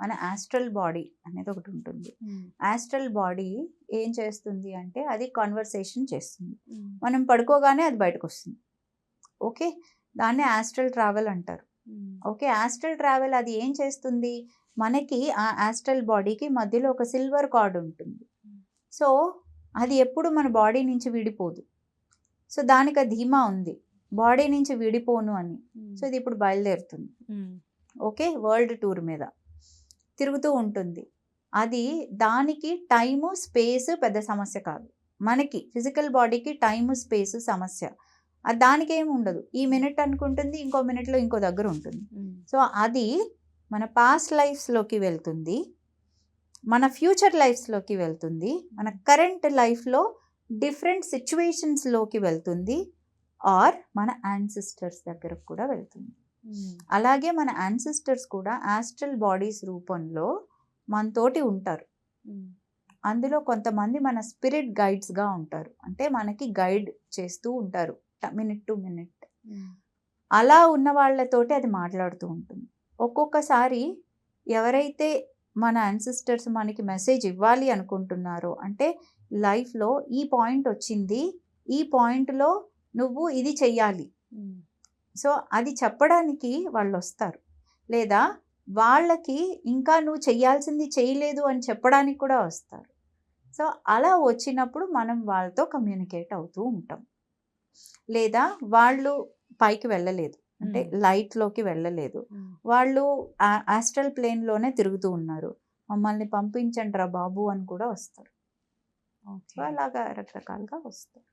మన astral body అనేది ఒకటి ఉంటుంది. ఆస్ట్రల్ బాడీ ఏం చేస్తుంది అంటే అది కాన్వర్సేషన్ చేస్తుంది. మనం పడుకోగానే అది బయటకు వస్తుంది. ఓకే? దాన్ని ఆస్ట్రల్ ట్రావెల్ అంటారు. ఓకే? ఆస్ట్రల్ ట్రావెల్ అది ఏం చేస్తుంది? మనకి ఆ ఆస్ట్రల్ బాడీకి మధ్యలో ఒక సిల్వర్ కార్డ్ ఉంటుంది. సో అది ఎప్పుడు మన బాడీ నుంచి విడిపోదు. సో దానికి ఆ ధీమా ఉంది. బాడీ నుంచి విడిపోను అని. సో ఇది ఇప్పుడు బయలుదేరుతుంది. ఓకే? వరల్డ్ టూర్ మీద. తిరుగుతూ ఉంటుంది. అది దానికి టైము స్పేస్ పెద్ద సమస్య కాదు. మనకి ఫిజికల్ బాడీకి టైము స్పేస్ సమస్య. అది దానికి ఏమి ఉండదు. ఈ మినిట్ అనుకుంటుంది ఇంకో మినిట్లో ఇంకో దగ్గర ఉంటుంది. సో అది మన పాస్ట్ లైఫ్స్లోకి వెళ్తుంది. మన ఫ్యూచర్ లైఫ్స్లోకి వెళ్తుంది. మన కరెంట్ లైఫ్లో డిఫరెంట్ సిచ్యువేషన్స్లోకి వెళ్తుంది. ఆర్ మన యాన్సిస్టర్స్ దగ్గరకు కూడా వెళ్తుంది. అలాగే మన యాన్సిస్టర్స్ కూడా ఆస్ట్రల్ బాడీస్ రూపంలో మనతోటి ఉంటారు. అందులో కొంతమంది మన స్పిరిట్ గైడ్స్గా ఉంటారు. అంటే మనకి గైడ్ చేస్తూ ఉంటారు. మినిట్ టు మినిట్ అలా ఉన్న వాళ్ళతోటి అది మాట్లాడుతూ ఉంటుంది. ఒక్కొక్కసారి ఎవరైతే మన అన్సిస్టర్స్ మనకి మెసేజ్ ఇవ్వాలి అనుకుంటున్నారో అంటే లైఫ్లో ఈ పాయింట్ వచ్చింది ఈ పాయింట్లో నువ్వు ఇది చెయ్యాలి. సో అది చెప్పడానికి వాళ్ళు వస్తారు లేదా వాళ్ళకి ఇంకా నువ్వు చెయ్యాల్సింది చేయలేదు అని చెప్పడానికి కూడా వస్తారు. సో అలా వచ్చినప్పుడు మనం వాళ్ళతో కమ్యూనికేట్ అవుతూ ఉంటాం. లేదా వాళ్ళు పైకి వెళ్ళలేదు. అంటే లైట్లోకి వెళ్ళలేదు. వాళ్ళు ఆస్ట్రల్ ప్లేన్లోనే తిరుగుతూ ఉన్నారు. మమ్మల్ని పంపించండి రా బాబు అని కూడా వస్తారు. అలాగా రకరకాలుగా వస్తారు.